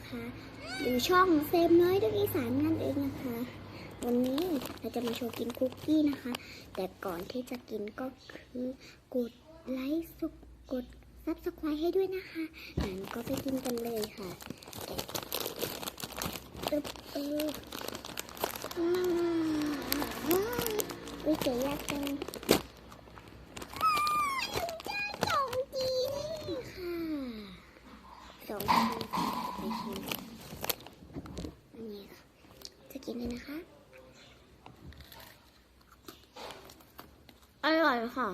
นะคะ หรือช่องเซมน้อยลูกอีสานนั่นเองนะคะ วันนี้เราจะมาโชว์กินคุกกี้นะคะ แต่ก่อนที่จะกินก็คือกดไลค์สุกกดซับสไครต์ให้ด้วยนะคะงั้นก็ไปกินกันเลยค่ะตึ๊บเอออืมวิเศษยากจังสองทีนี่ค่ะสองทีไปชิมอันนี้ค่ะ จะกินเลยนะคะ อ ร่อยค่ะ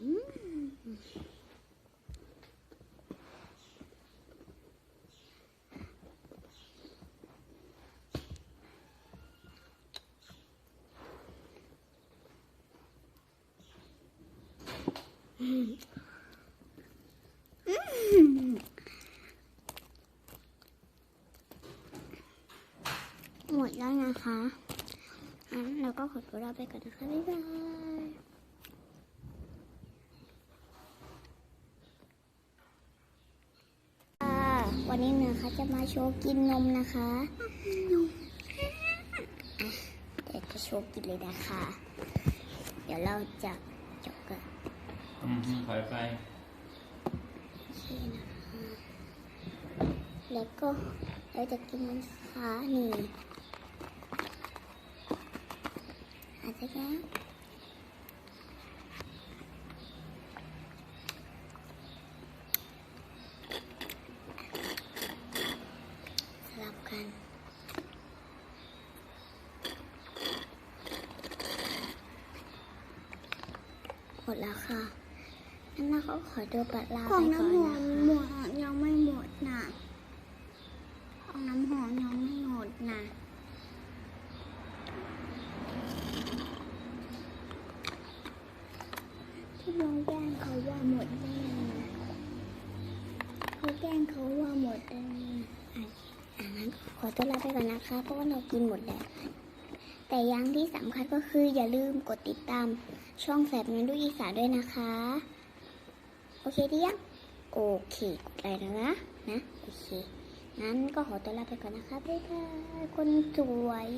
อืมอืมอืม หมดแล้ว นะคะงั้นเราก็ขอตัวลาไปก่อนนะคะ บ๊ายบายค่ะวันนี้นะคะจะมาโชว์กินนมนะคะอะเดี๋ยวจะโชว์กินเลยนะคะ เดี๋ยวเราจะจบกันอืมถอยไปโอเคนะคะ แล้วก็เราจะกินมันนะคะนี่ อาจจะแค่สลับกันหมดแล้วค่ะงั้นเราก็ขอตัวปัดลาขไปองก่อนน้ำหอนะมหมคะดยังไม่หมดนะของน้ำหอมยังไม่หมดนะ ที่น้องแกล้งเขาว่าหมดได้ไงนะเขาแกล้งเขาว่าหมดได้ไงอ่างั้นขอตัวลาไปก่อนนะคะ เพราะว่าเรากินหมดแล้ว แต่อยังที่สำคัญก็คืออย่าลืมกดติดตาม ช่องแสบเงินลูกอีสานด้วยนะคะ โอเคดียังโอเคกดไลค์แล้วนะนะโอเคงั้นก็ขอตัวลาไปก่อนนะคะบ๊ายบายคนสวย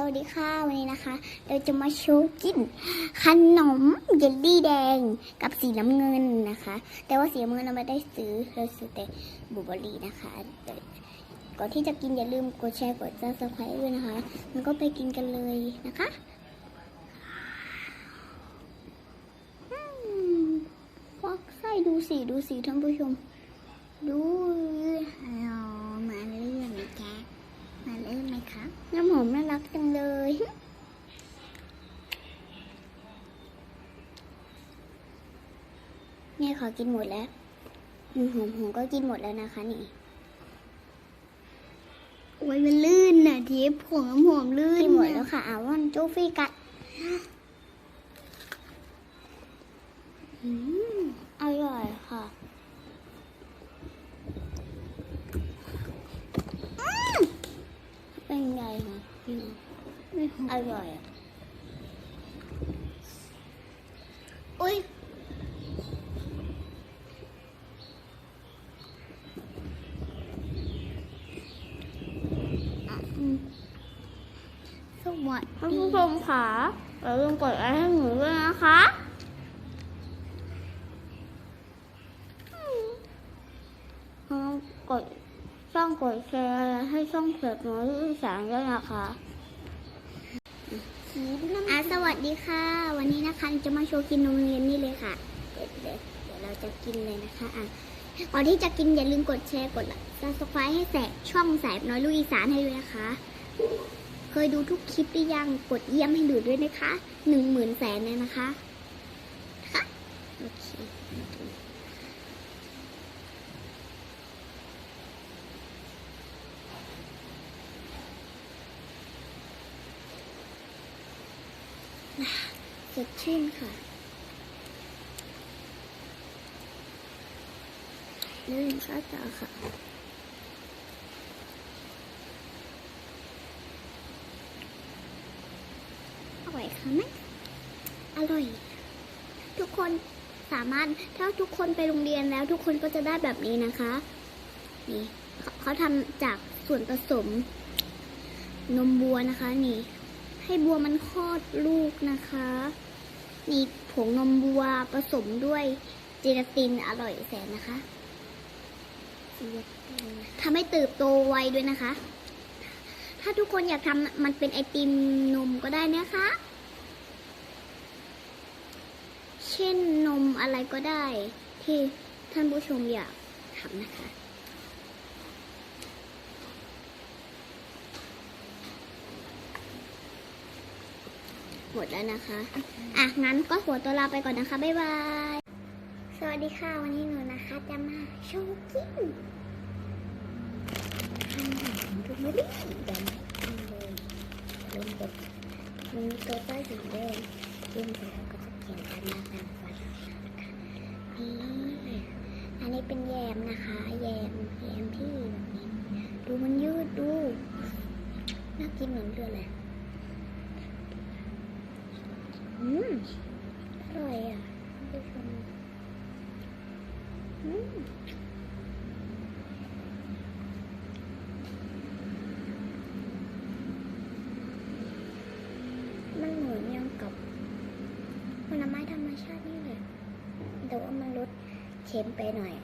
สวัสดีค่ะวันนี้นะคะ เราจะมาโชว์กินขนมเยลลี่แดงกับสีน้ำเงินนะคะ แต่ว่าสีน้ำเงินเราไม่ได้ซื้อเราซื้อแต่บลูเบอรี่นะคะก่อนที่จะกินอย่าลืมกดแชร์กดซับสไครต์ด้วยนะคะมันก็ไปกินกันเลยนะคะฟักไส้ดูสีดูสีท่านผู้ชม ดูฮัลโหลมาเรื่อยไหมจ๊ะมาเรื่อยไหม คะ น้ำหอมน่ารักจังเลย เนี่ยขอกินหมดแล้วอืมหอมหอมก็กินหมดแล้วนะคะนี่โอ้ยมันลื่นน่ะทิพย์ของน้ำหอมลื่นกินหมดน่ะแล้วค่ะอาวันจูฟี่กัดอืมอร่อยค่ะอืม เป็นไงคะอืมไม่หอมอร่อยอะอุ้ยอืมสวัสท่านดีผู้ชมค่ะอย่าลืมกดไลค์ให้หนูด้วยนะคะอืมกดช่ องกดแชร์ให้ช่องเสือน้อยอีสานด้วยนะคะอะสวัสดีค่ะ วันนี้นะคะจะมาโชว์กินนมเรียนนี่เลยค่ะเดี๋ยวเดี๋ยวเดี๋ยวเราจะกินเลยนะคะอะก่อนที่จะกินอย่าลืมกดแชร์กดซับสไครต์ให้แสบช่องแสบน้อยลูกอีสานให้ด้วยนะคะ เคยดูทุกคลิปหรือยังกดเยี่ยมให้ดูด้วยนะคะหนึ่งหมื่นแสนเลยนะคะโอเคส ดชื่นค่ะเลื่อนช้าตาค่ะอร่อยค่ะไหมอร่อย ทุกคนสามารถถ้าทุกคนไปโรงเรียนแล้ว ทุกคนก็จะได้แบบนี้นะคะ นี่เขเขาทำจากส่วนผสม นมบัวนะคะ นี่ ให้บัวมันคลอดลูกนะคะ นี่ผงนมบัวผสมด้วยเจลาตินอร่อยแสนนะคะทำให้เติบโตไวด้วยนะคะ ถ้าทุกคนอยากทำมันเป็นไอติมนมก็ได้นะคะ เช่นนมอะไรก็ได้ ที่ท่านผู้ชมอยากทำนะคะ หมดแล้วนะคะ อะ งั้นก็ขอตัวลาไปก่อนนะคะ บ๊ายบาย สวัสดีค่ะ วันนี้หนูนะคะจะมาโชว์กินขนมดูไม่ได้ดี๋ยวมากินเลยเริ่มกดมันมีตัวป้ายสีแดงกินเสร็จแล้วก็จะเขียนกันมาตามฟันนะคะนี่อันนี้เป็นแยมนะคะ แยมแยมที่แบบนี้ ดูมันยืดดู น่ากินเหมือนเรือเลย อืมอร่อยอะท่านผู้ชมอืมมันเหมือนยังกับผลไม้ธรรมชาตินี่แหละแต่ว่ามันลดเค็มไปหน่อย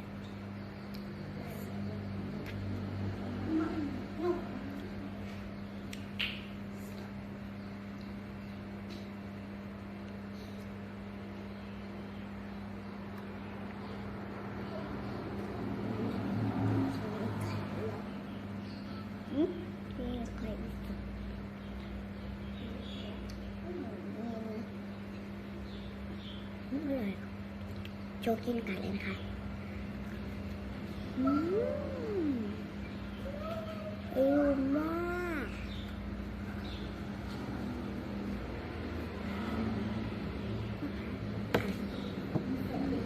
อืมนี่ใครไม่สุกอืมนี่นะอืมอร่อย โชว์กินกันเลยนะคะอืมอร่อยมาก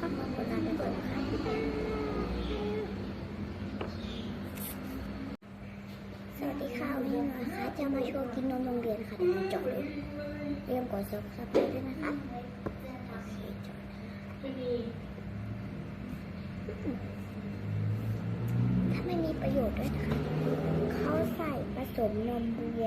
ก็ขอตัวลาไปก่อนนะคะสวัสดีค่ะวันนี้นะคะจะมาโชว์กินนมโรงเรียนค่ะเดี๋ยวจาะเลยเริ่มกดซับสไครต์ด้วยนะคะโอเคเจาะอืม ถ้าไม่มีประโยชน์ด้วยนะคะเขาใส่ผสมนมบัว